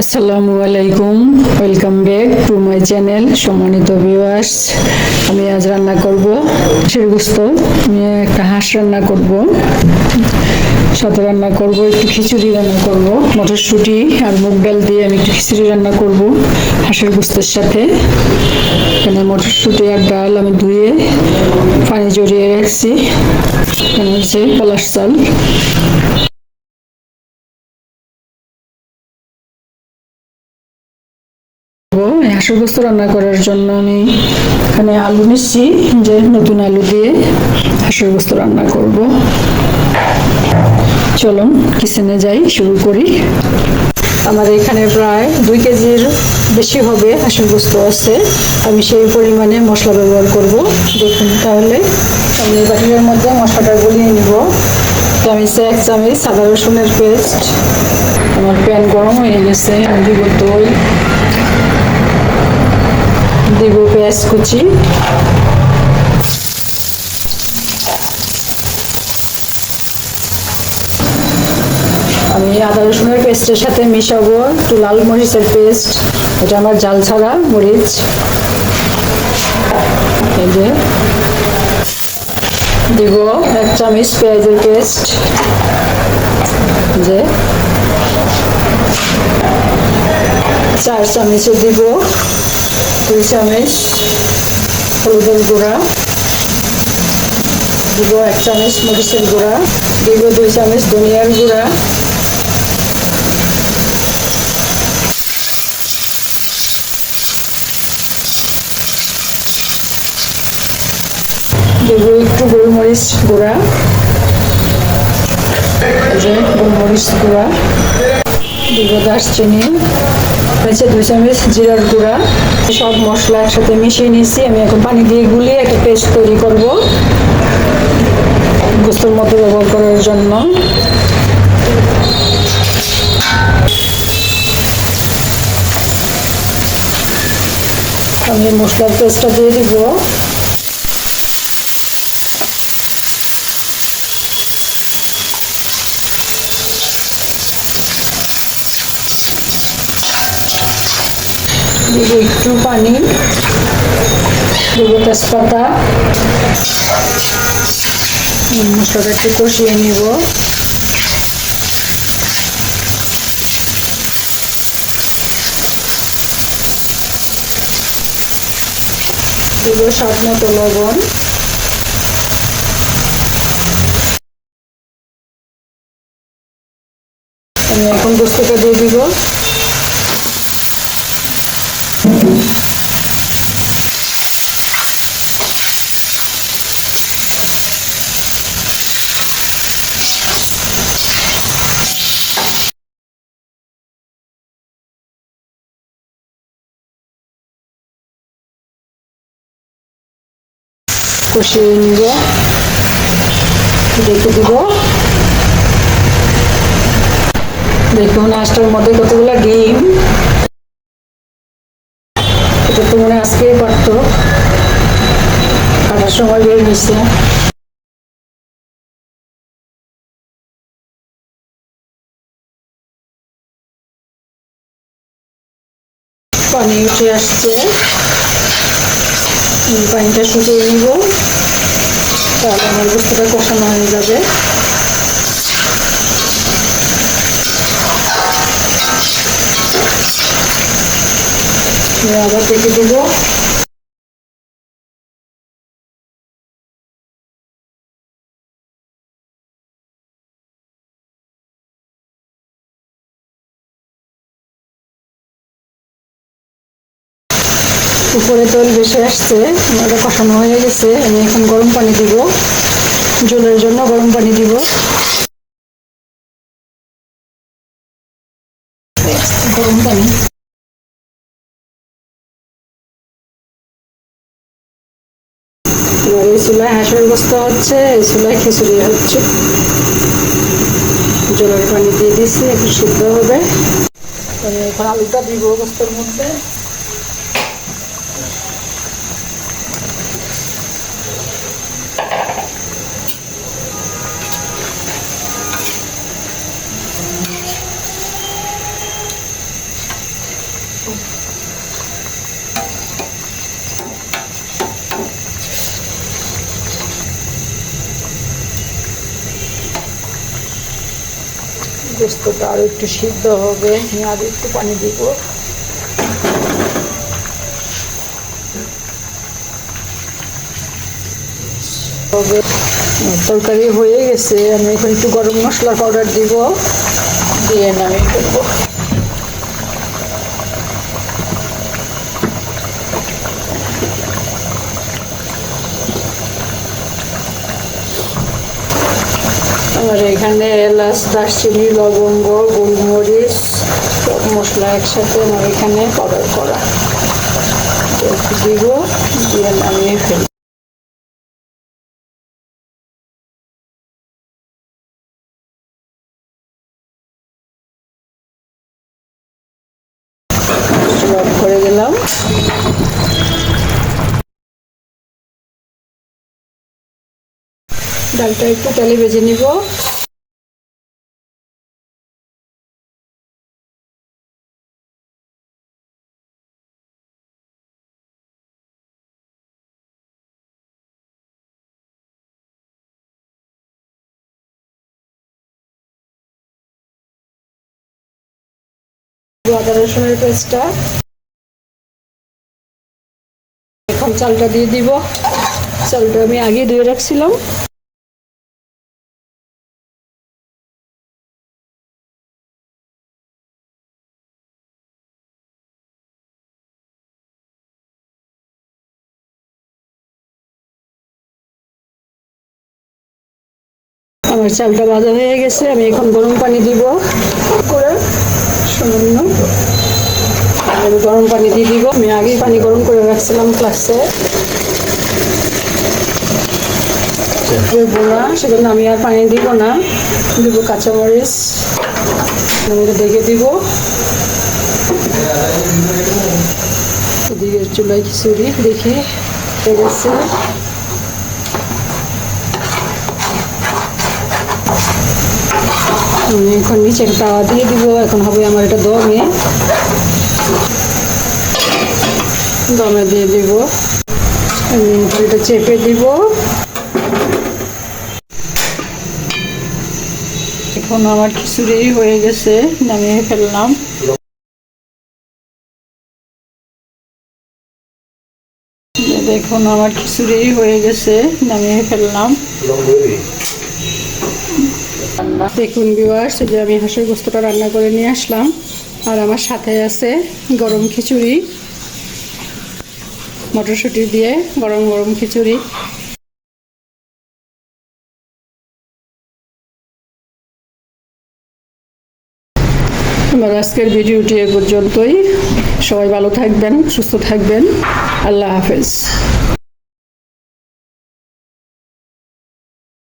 আসসালামু আলাইকুম। Welcome back to my channel সম্মানিত ভিউয়ার্স আমি আজ রান্না করব হাঁসের গুস্ত। আমি একটা হাঁস রান্না করব। সাথে রান্না করব একটু খিচুড়ি রান্না করব। মটরশুঁটি আর মুগ ডাল দিয়ে আমি একটু খিচুড়ি রান্না করব হাঁসের গুস্তের সাথে। এখানে মটরশুঁটি আর ডাল আমি ধুয়ে পানি জড়িয়ে রাখছি। এখানে হচ্ছে পলাশ চাল। হাঁসের গোস্ত রান্না করার জন্য আমি এখানে আলু নিচ্ছি, যে নতুন আলু দিয়ে হাঁসের গোস্ত রান্না করব। চলুন কিচেনে যাই, শুরু করি। আমার এখানে প্রায় দুই কেজির বেশি হবে হাঁসের গোস্ত আছে। আমি সেই পরিমাণে মশলা ব্যবহার করব। দেখুন তাহলে, আমি এই বাটির মধ্যে মশলাটা গলিয়ে নিব। চামিচে এক চামচ সাদা রসুনের পেস্ট আমার প্যান গরম হয়ে গেছে, আমি দিব দই। দিব পেঁয়াজ কুচি। আমি আদা রসুনের পেস্টের সাথে মিশাবো একটু লাল মরিচের পেস্ট। এটা আমার জাল ছাড়া মরিচ। এই যে। দিব এক চামচ পেঁয়াজের পেস্ট। যে। চার চামচে দিব দুই চামচ হলুদের গুঁড়া দিব এক চামচ মরিচের গুঁড়া দিব দুই চামচ ধনিয়ার গুঁড়া। দেব একটু গোলমরিচ গুঁড়া। গোলমরিচ গুঁড়া। দিব দারচিনি। হয়েছে দুই চামচ জিরার গুঁড়া। সব মশলা একসাথে মিশিয়ে নিয়েছি। আমি এখন পানি দিয়ে গুলিয়ে একটা পেস্ট তৈরি করব। গোস্তর মতো ব্যবহার করার জন্য। আমি মশলার পেস্টটা দিয়ে দিব। দিব একটু পানি দেবো তেজপাতা মশলাটা একটু কষিয়ে নিব। দেবো স্বাদ মতো লবণ। আমি এখন গোস্তটা দিয়ে দিব। কষিয়ে নিব। দেখে দিব। দেখুন আজটার মধ্যে কতগুলো ডিম। এটা তো মনে আজকেই পারতো। কাটার সময় বের হয়েছে। পানি উঠে আসছে। পানিটা শুকিয়ে নিব। তাহলে আমার বস্তুটা কষানো হয়ে যাবে। আবার কেটে দেবো। উপরে তেল বেশি আসছে আমার কষানো হয়ে গেছে, আমি এখন গরম পানি দিব, জলের জন্য গরম পানি দিব। গরম পানি। এই চুলায় হাঁসের বস্তা হচ্ছে, এই চুলায় খিচুড়ি হচ্ছে। জলের পানি দিয়ে দিচ্ছি একটু সিদ্ধ হবে। এখন আলুটা দিব বস্তার মধ্যে। গোস্তটা আরও একটু সিদ্ধ হবে। আমি আরও একটু পানি দিব। হবে তরকারি হয়ে গেছে। আমি এখন একটু গরম মশলা পাউডার দিব। দিয়ে নামিয়ে ফেলব। আমার এখানে এলাচ, দারচিনি, লবঙ্গ, গোলমরিচ, সব মশলা একসাথে আমার এখানে পাউডার করা। দিব, দিয়ে নামিয়ে অফ করে দিলাম। ডালটা একটু তেলে ভেজে নিব। আদা, রসুনের পেস্টটা। এখন চালটা দিয়ে দিব। চালটা আমি আগে ধুয়ে রাখছিলাম। আমার চালটা ভাজা হয়ে গেছে আমি এখন গরম পানি দিব। করে সামান্য আমি গরম পানি দিয়ে দিব। আমি আগেই পানি গরম করে রাখছিলাম ক্লাসে দেবো না সেজন্য আমি আর পানি দিব না। দিব কাঁচামরিচ। আমি দেখে দিব। এদিকে চুলাই খিচুড়ি দেখি হয়ে গেছে। আমি এখন নিচে তাওয়া দিয়ে দিব, এখন হবে আমার এটা দমে। দমে দিয়ে দিব। এটা চেপে দিব। এখন আমার খিচুড়ি হয়ে গেছে, নামিয়ে ফেললাম। দেখুন, আমার খিচুড়ি হয়ে গেছে, নামিয়ে ফেললাম। দেখুন বিওয়ার্স যে আমি হাঁসের গোস্তটা রান্না করে নিয়ে আসলাম। আর আমার সাথে আছে গরম খিচুড়ি। মটরশুঁটি দিয়ে গরম গরম খিচুড়ি। আমার আজকের ভিডিওটি এ পর্যন্তই। সবাই ভালো থাকবেন, সুস্থ থাকবেন। আল্লাহ হাফেজ।